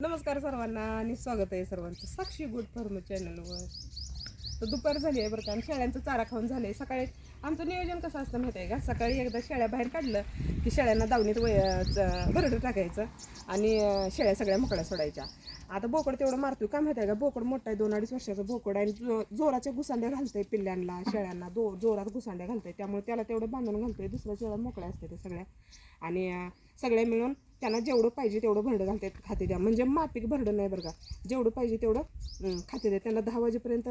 नमस्कार सर्वांना आणि स्वागत आहे सर्वांचं साक्षी गुड फर्म चॅनलवर. तर दुपार झाली आहे बरं का आणि शेळ्यांचं चारा खाऊन झालं. आहे सकाळी आमचं नियोजन कसं असतं माहिती आहे का? सकाळी एकदा शेळ्या बाहेर काढलं की शेळ्यांना दावणीत वय च- टाकायचं आणि शेळ्या सगळ्या मोकळ्या सोडायच्या. आता बोकड तेवढं मारतोय का माहिती आहे का? बोकड मोठा आहे दोन अडीच वर्षाचं बोकड आहे आणि जो जोराच्या घुसांड्या घालतंय पिल्ल्यांना शेळ्यांना. दो जोरात घुसांड्या घालतंय त्यामुळे त्याला तेवढं बांधून घालतंय दुसऱ्या शेळ्या मोकळ्या असते ते सगळ्या. आणि सगळ्या मिळून त्यांना जेवढं पाहिजे तेवढं भरडं घालते खाते द्या. म्हणजे मापिक भरडं नाही बरं का. जेवढं पाहिजे तेवढं खाते द्या. त्यांना दहा वाजेपर्यंत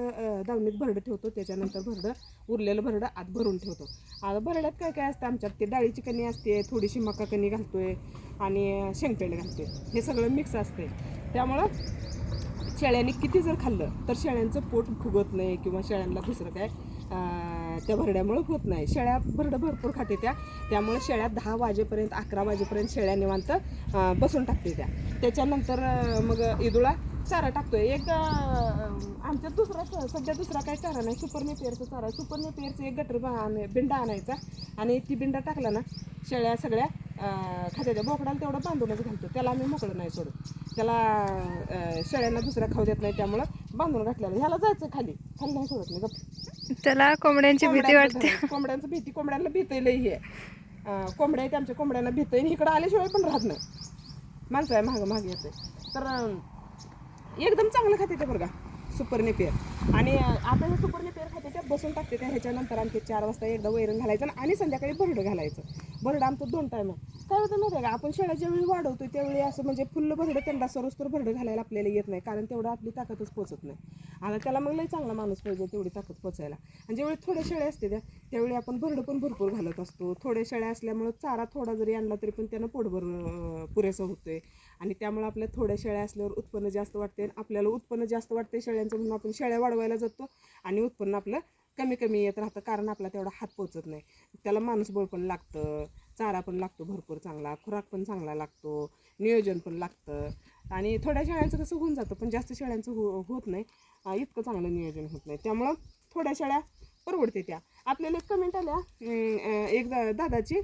दावणीत भरडं ठेवतो. त्याच्यानंतर भरडं उरलेलं भरडं आत भरून ठेवतो. आता भरड्यात काय काय असतं आमच्यात? ते डाळीची कणी असते थोडीशी मका कणी घालतोय आणि अं, शेंगपेंड घालतोय. हे सगळं मिक्स असते. त्यामुळं शेळ्याने किती जर खाल्लं तर शेळ्यांचं पोट फुगत नाही किंवा शेळ्यांना दुसरं काय त्या भरड्यामुळं होत नाही. शेळ्या भरडं भरपूर खाते त्या. त्यामुळे शेळ्या दहा वाजेपर्यंत अकरा वाजेपर्यंत शेळ्या निवांत बसून टाकते त्या. त्याच्यानंतर मग इदुळा चारा टाकतोय. एक आमच्या दुसरा स- सध्या दुसरा काही चारा नाही. सुपर नेपियरचा चारा. आहे सुपर एक गटर आण- बिंडा आणायचा. आणि ती बिंडा टाकला ना शेळ्या सगळ्या खात्याच्या त्या. बोकडाला तेवढं बांधूनच घालतो. त्याला आम्ही मोकळं नाही सोडत. त्याला शेळ्यांना दुसरा खाऊ देत नाही. त्यामुळं बांधून घातलेलं. ह्याला जायचं खाली. खाली नाही सोडत नाही त्याला कोंबड्यांची भीती वाटते. कोंबड्यांचं भीती कोंबड्यांना भीती लई हे अं, कोंबड्या आहेत आमच्या कोंबड्यांना भीती. आणि इकडं आल्याशिवाय पण राहत नाही. माणसं आहे मागं मागे येते तर अं, एकदम चांगलं खाते ते बरं का सुपर नेपियर आणि अं, आता हे सुपर नेपियर खाते त्या बसून टाकते त्या ह्याच्यानंतर आणखी चार वाजता एकदा वैरण घालायचं आणि संध्याकाळी भरडं घालायचं. भरड आमचं दोन टाईम आहे. काय होतं माहिती आहे का? आपण शेळ्या ज्यावेळी वाढवतो त्यावेळी असं म्हणजे फुल्ल भरडं त्यांना सरोस्तर भरडं घालायला आपल्याला येत नाही कारण तेवढं आपली ताकदच पोचत नाही. आता त्याला मग लई चांगला माणूस पाहिजे तेवढी ताकद पोचायला. आणि ज्यावेळी थोड्या शेळ्या असते त्या त्यावेळी आपण भरडं पण भरपूर घालत असतो. थोड्या शेळ्या असल्यामुळं चारा थोडा जरी आणला तरी पण त्यानं पोटभर पुरेसं पुरेसं होतोय. आणि त्यामुळे आपल्या थोड्या शेळ्या असल्यावर उत्पन्न जास्त वाटते आणि आपल्याला उत्पन्न जास्त वाटते शेळ्यांचं म्हणून आपण शेळ्या वाढवायला जातो आणि उत्पन्न आपलं कमी कमी येत राहतं कारण आपला तेवढा हात पोचत नाही. त्याला माणूसबळ पण लागतं चारा पण लागतो भरपूर चांगला खुराक पण चांगला लागतो नियोजन पण लागतं. आणि थोड्या शेळ्यांचं कसं होऊन जातं पण जास्त शेळ्यांचं हो होत नाही. इतकं चांगलं नियोजन होत नाही. त्यामुळं थोड्या शेळ्या परवडते त्या. आपल्याला एक कमेंट आल्या एक दा- दादाची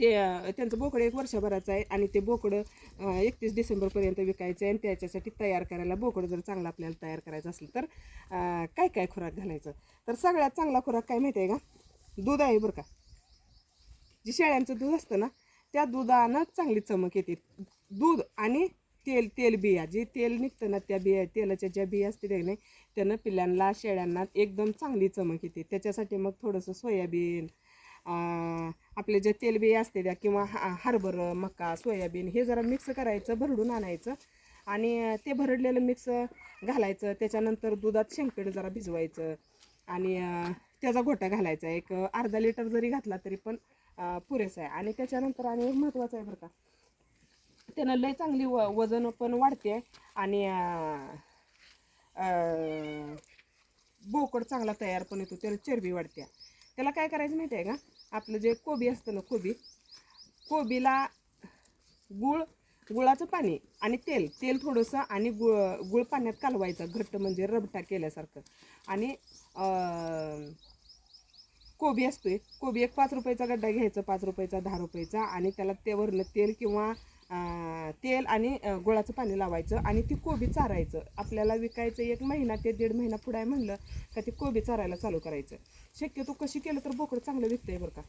ते त्यांचं बोकडं एक वर्षभराचं आहे आणि ते बोकडं एकतीस डिसेंबरपर्यंत विकायचं आहे आणि त्याच्यासाठी तयार करायला बोकडं जर चांगलं आपल्याला तयार करायचं असेल तर काय काय खुराक घालायचं? तर सगळ्यात चांगला खुराक काय माहिती आहे का? दूध आहे बरं का. जे शेळ्यांचं दूध असतं ना त्या दुधानं चांगली चमक येते. दूध आणि तेल तेल बिया जे तेल निघतं ना त्या बिया तेलाच्या ज्या बिया असते त्या नाही त्यानं पिल्लांना शेळ्यांना एकदम चांगली चमक येते. त्याच्यासाठी मग थोडंसं सोयाबीन आपले जे तेलबी असते त्या किंवा हा हरभर मका सोयाबीन हे जरा मिक्स करायचं भरडून आणायचं आणि ते भरडलेलं मिक्स घालायचं. त्याच्यानंतर दुधात शेंगपेंड जरा भिजवायचं आणि त्याचा घोटा घालायचा. एक अर्धा लिटर जरी घातला तरी पण पुरेसा आहे. आणि त्याच्यानंतर आणि एक महत्त्वाचं आहे बरं का त्यानं लय चांगली व वजन पण वाढते आणि बोकड चांगला तयार पण येतो. त्याला चरबी वाढते. त्याला काय करायचं माहिती आहे का? आपलं जे कोबी असतं ना कोबी कोबीला गुळ गुळाचं पाणी आणि तेल तेल थोडंसं आणि गुळ गुळ पाण्यात कालवायचं घट्ट म्हणजे रबटा केल्यासारखं. आणि कोबी असतोय कोबी एक पाच रुपयाचा गड्डा घ्यायचा पाच रुपयाचा दहा रुपयाचा आणि त्याला ते वरनं तेल किंवा तेल आणि गुळाचं पाणी लावायचं आणि ती कोबी चारायचं. आपल्याला विकायचं एक महिना ते दीड महिना पुढे आहे म्हणलं का ती कोबी चारायला चालू करायचं. शक्यतो कशी केलं तर बोकडं चांगलं विकतं आहे बरं का.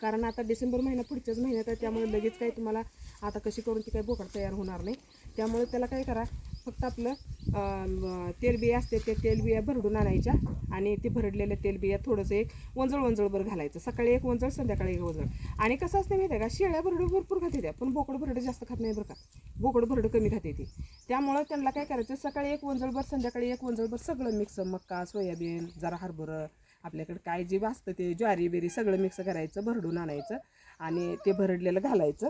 कारण आता डिसेंबर महिना पुढच्याच महिन्यात आहे त्यामुळे लगेच काही तुम्हाला आता कशी करून ती काही बोकड तयार होणार नाही. त्यामुळे त्याला काय करा फक्त आपलं तेलबिया असते ते तेलबिया भरडून आणायच्या आणि ते भरडलेल्या तेलबिया थोडंसं एक वंजळ वंजळभर घालायचं. सकाळी एक वंजळ संध्याकाळी एक वंजळ. आणि कसं असतं माहिती आहे का? शेळ्या भरडं भरपूर खाते त्या पण बोकड भरडं जास्त खात नाही बरं का. बोकड भरडं कमी खाते ती. त्यामुळं त्यांना काय करायचं? सकाळी एक वंजळभर संध्याकाळी एक वंजळभर सगळं मिक्स मक्का सोयाबीन जरा हरभरं आपल्याकडे काय जे असतं ते ज्वारी बिरी सगळं मिक्स करायचं भरडून आणायचं आणि ते भरडलेलं घालायचं.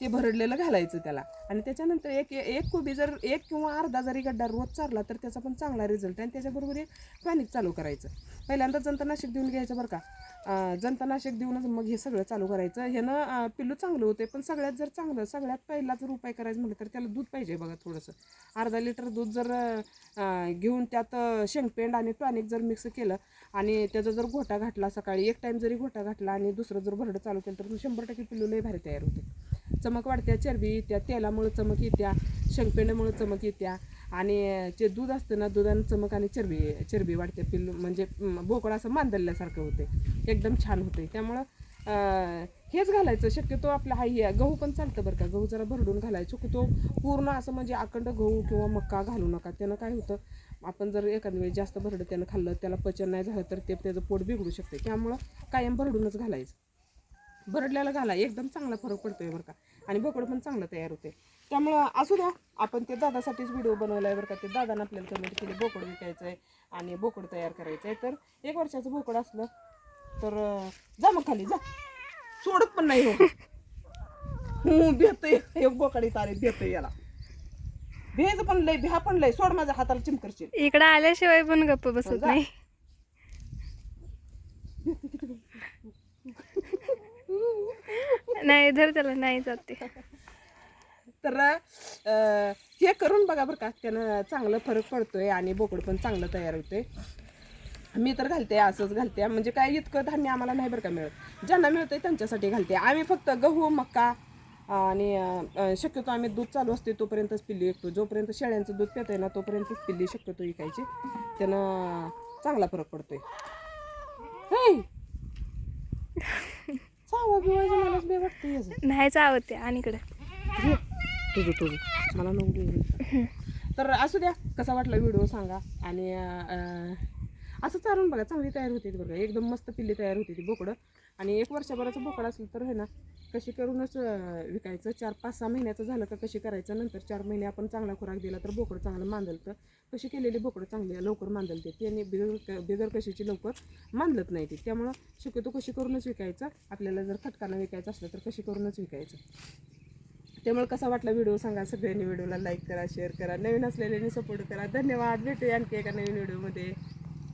ते भरडलेलं घालायचं त्याला. आणि त्याच्यानंतर एक एक कोबी जर एक किंवा अर्धा जरी गड्डा रोज चारला तर त्याचा पण चांगला रिझल्ट आणि त्याच्याबरोबर एक पॅनिक चालू करायचं. पहिल्यांदा जंतनाशक देऊन घ्यायचं बरं का. जंतनाशक देऊनच मग हे सगळं चालू करायचं. ह्यानं पिल्लू चांगलं होते पण सगळ्यात जर चांगलं सगळ्यात पहिला जर उपाय करायचं म्हटलं तर त्याला दूध पाहिजे बघा थोडंसं. अर्धा लिटर दूध जर घेऊन त्यात शेंगपेंड आणि टॉनिक जर मिक्स केलं आणि त्याचा जर घोटा घातला सकाळी एक टाईम जरी घोटा घातला आणि दुसरं जर भरडं चालू केलं तर शंभर टक्के पिल्लू लय भारी तयार होते. चमक वाढत्या चरबी येत्या तेलामुळं चमक येत्या शेंगपेंड्यामुळे चमक येत्या आणि जे दूध असतं ना दुधानं चमक आणि चरबी चरबी वाढते. पिल्लू म्हणजे भोकळा बोकड असं मांदल्यासारखं होते. एकदम छान होते. त्यामुळं हेच घालायचं. शक्यतो आपला हा हे गहू पण चालतं बरं का. गहू जरा भरडून घालायचं. तो पूर्ण असं म्हणजे अखंड गहू किंवा मक्का घालू नका. त्यानं काय होतं आपण जर एखाद्या वेळी जास्त भरडं त्यानं खाल्लं त्याला पचन नाही झालं तर ते त्याचं पोट बिघडू शकते. त्यामुळं कायम भरडूनच घालायचं. भरडल्याला घाला एकदम चांगला फरक पडतोय बरं का. आणि बोकड पण चांगलं तयार होते त्यामुळं असू द्या आपण ते दादासाठीच व्हिडिओ बनवला आहे बरं का. ते दादानं आपल्याला कमेंट केली बोकड विकायचं आहे आणि बोकड तयार करायचं आहे तर एक वर्षाचं बोकड असलं तर जा मग खाली जा. सोडत पण नाही हो. हो भेटतोय. हे बोकडी तारे भेटतोय याला. भेज पण लय भ्या पण लय. सोड माझ्या हाताला चिमकरशील. इकडं आल्याशिवाय पण गप्प बसत. नाही. नाही धर त्याला नाही जाते तर अं, हे करून बघा बरं का त्यानं चांगलं फरक पडतोय आणि बोकड पण चांगलं तयार होतंय. मी तर घालते असंच घालते. म्हणजे काय इतकं धान्य आम्हाला नाही बरं का मिळत. ज्यांना मिळतंय त्यांच्यासाठी घालते. आम्ही फक्त गहू मक्का आणि अं, शक्यतो आम्ही दूध चालू असते तोपर्यंतच पिल्ली विकतो जोपर्यंत शेळ्यांचं दूध पितंय ना तोपर्यंतच पिल्ली शक्यतो विकायची. त्यानं चांगला फरक पडतोय. चावा बिवायचं मलाच बे आवडते. आणि इकडं. तुझं तुझं. मला नको तर असू द्या कसा वाटला व्हिडिओ सांगा. आणि असं चालून बघा चांगली तयार होती ती बघा एकदम मस्त पिल्ली तयार होती ती बोकडं. आणि एक वर्षभराचं बोकड असेल तर आहे ना कशी करूनच विकायचं. चार पाच सहा महिन्याचं झालं का कशी करायचं नंतर चार महिने आपण चांगला खुराक दिला तर बोकडं चांगलं मांदलतं कशी केलेली बोकडं चांगली लवकर मांदलते त्याने बिगर बिगर कशीची लवकर मांदलत नाही ती. त्यामुळं शक्यतो कशी करूनच विकायचं. आपल्याला जर खटकानं विकायचं असलं तर कशी करूनच विकायचं. त्यामुळे कसा वाटला व्हिडिओ सांगा सगळ्यांनी. व्हिडिओला लाईक करा शेअर करा. नवीन असलेल्यांनी सपोर्ट करा. धन्यवाद. भेटूया आणखी एका नवीन व्हिडिओमध्ये.